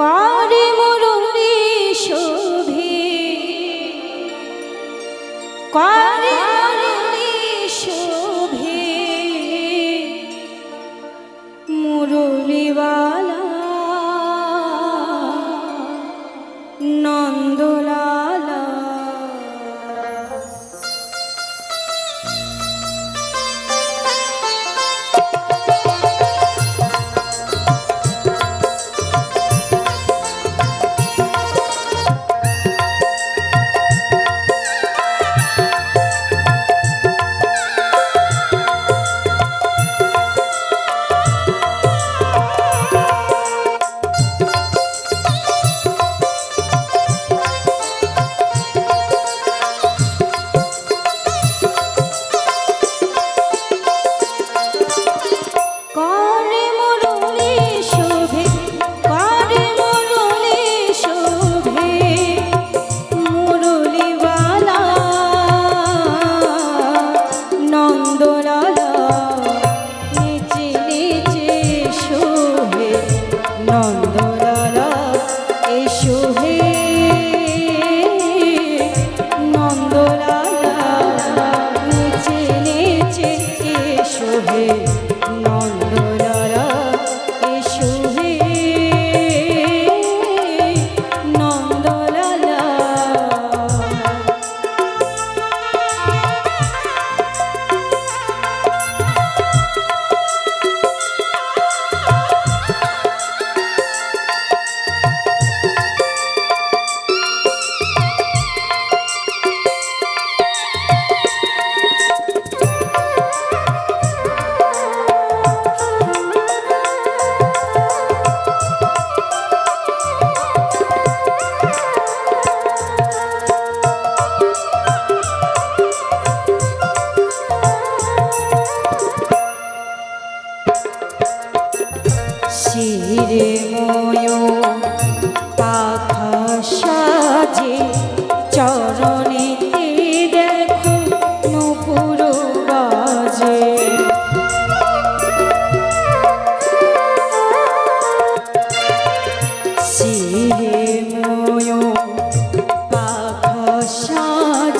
করে মুরুরি শোভে। করে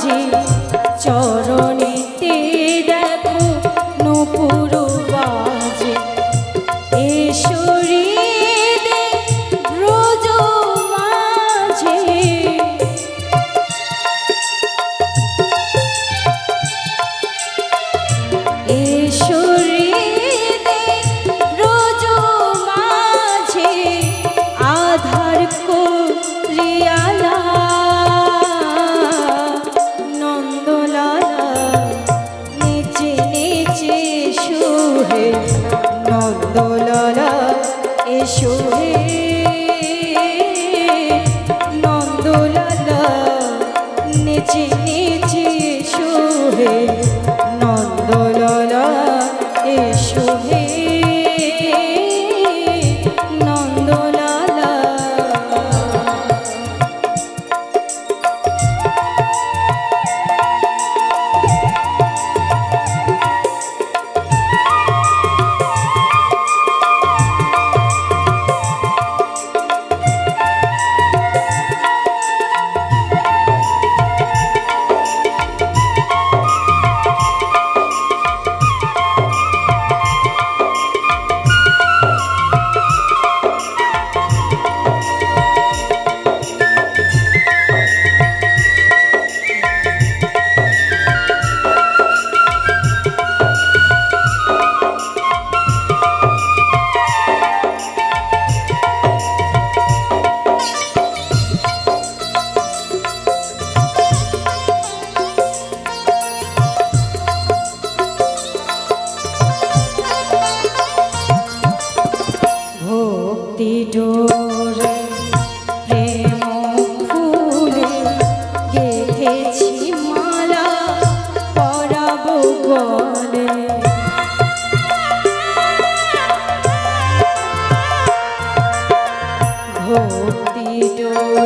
সাজে চরণেতে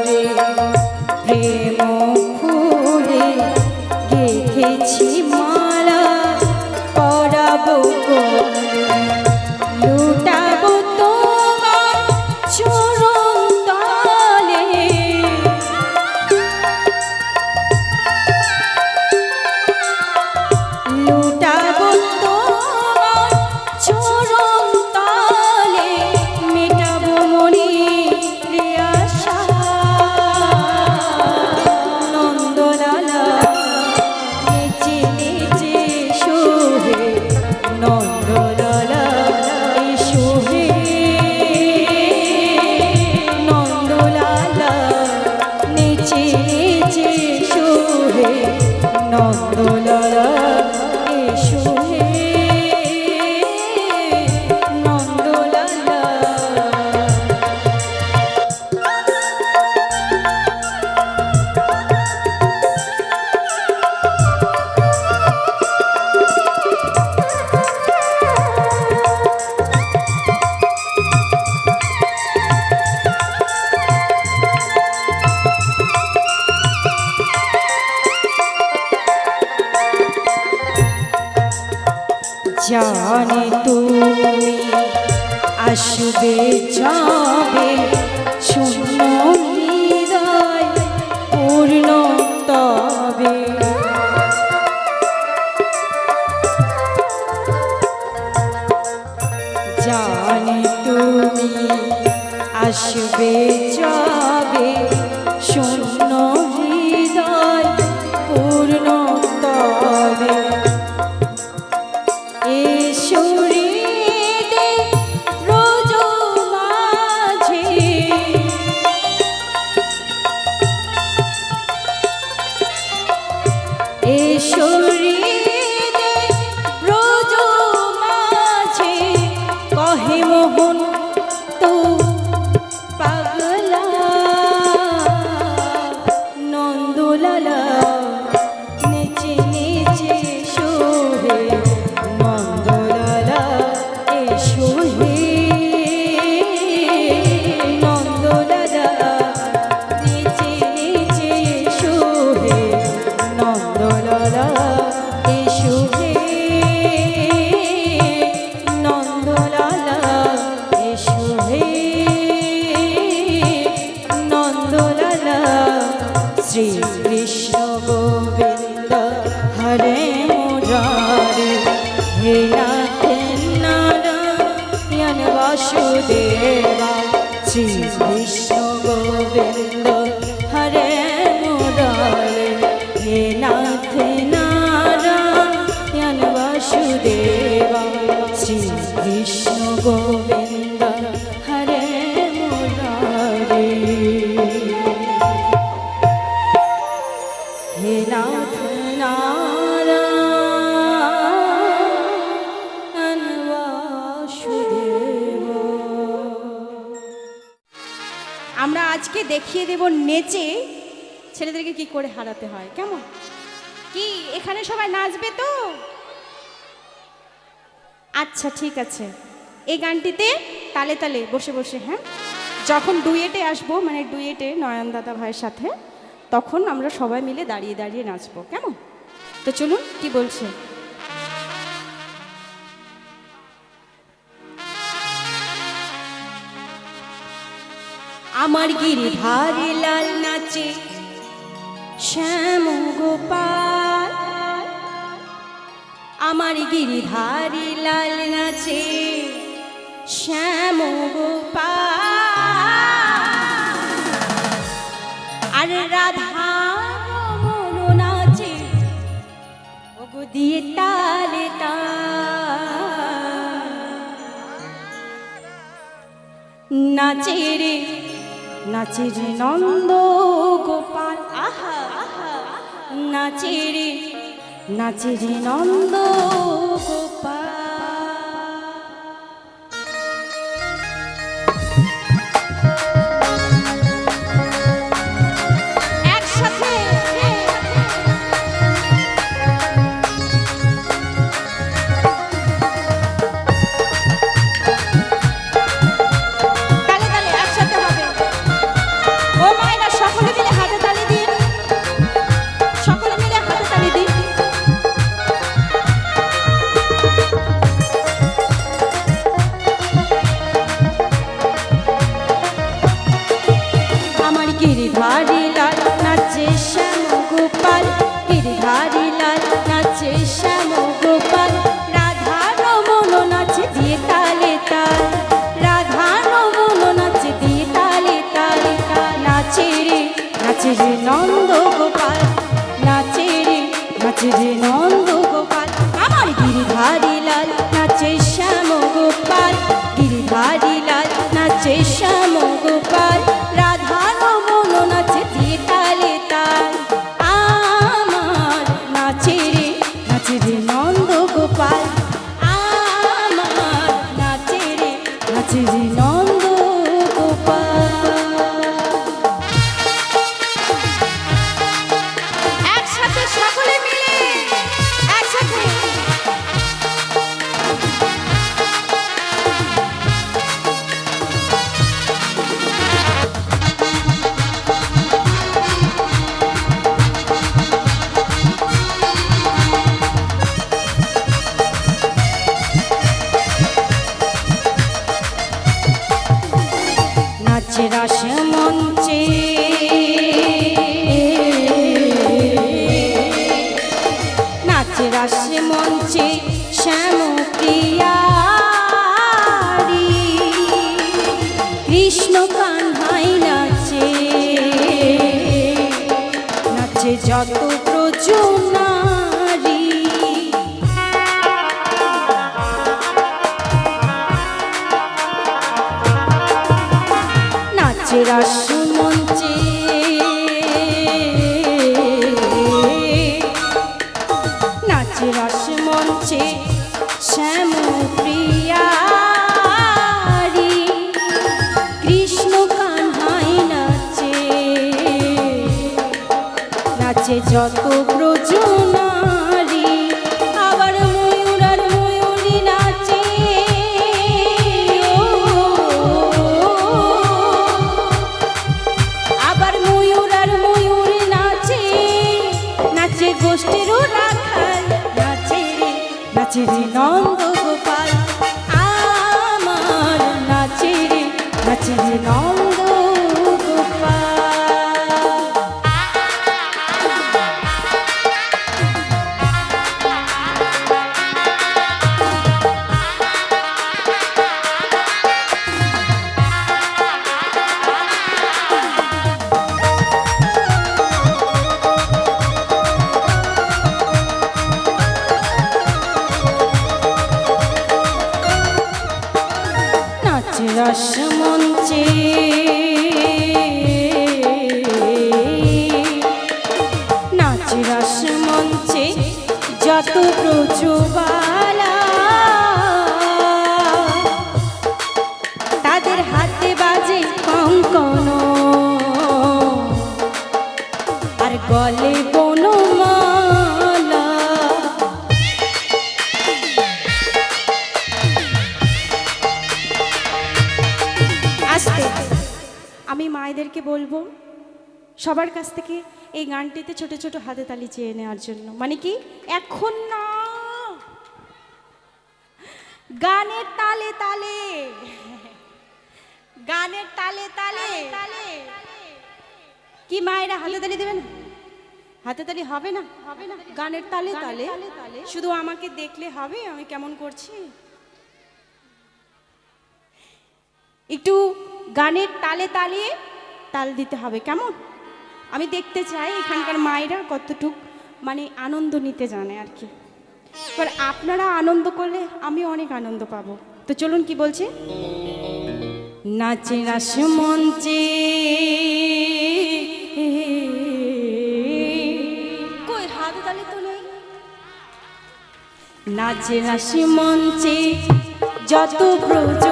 করে প্রেম ফুলে গেঁথেছি মালা পরাবো দেখিয়ে দেব নেচে ছেলেদেরকে কি করে হারাতে হয়, কেমন? কি, এখানে সবাই নাচবে তো? আচ্ছা ঠিক আছে। এই গানটিতে তালে তালে বসে বসে হ্যাঁ? যখন ডুয়েটে আসব মানে ডুয়েটে নয়ন দাদা ভাইয়ের সাথে, তখন আমরা সবাই মিলে দাঁড়িয়ে দাঁড়িয়ে নাচবো, কেমন? তো চলুন, কি বলছে? আমার গিরিধারে লাল নাচে শ্যাম গোপাল। আমার গিরিধারে লাল নাচে শ্যাম গোপাল। আর রাধা রমণ নাচে, ওগো দিয়ে তাল। নাচে রে নাচে রে নন্দ গোপাল আহা আহা। নাচিরি নাচিরি নন্দ গোপাল। নাচে রে নন্দ গোপাল নাচে রে নাচে রে নন্দ গোপাল আমার গিরিধারি লাল, নাচে শ্যাম গোপাল গিরিধারি যত প্রজনারী নাচের মঞ্চে নাচে যত ব্রজনারী রস মঞ্চে যত প্রচুবালা, তাদের হাতে বাজে কঙ্কন। আর গলে আসতে, আমি মায়েদেরকে বলব, সবার কাছ থেকে এই গানটিতে ছোট ছোট হাতে তালি চেয়ে নেওয়ার জন্য। মানে কি? এখন না। গানের তালে তালে। গানের তালে তালে। তালে। কি মায়েরা হাতে তালি দেবে না? হাতে তালি হবে না? হবে না। গানের তালে তালে। শুধু আমাকে দেখলে হবে? আমি কেমন করছি? একটু গানের তালে তালে তাল দিতে হবে কেমন? আমি দেখতে চাই এখানকার মায়েরা কতটুক মানে আনন্দ নিতে জানে আর কি। এবার আপনারা আনন্দ করলে আমি অনেক আনন্দ পাবো। তো চলুন কি বলছে? নাচে রাস মঞ্চে কই হাত তালে তো নেই। নাচে রাশি মঞ্চে যত ব্রজ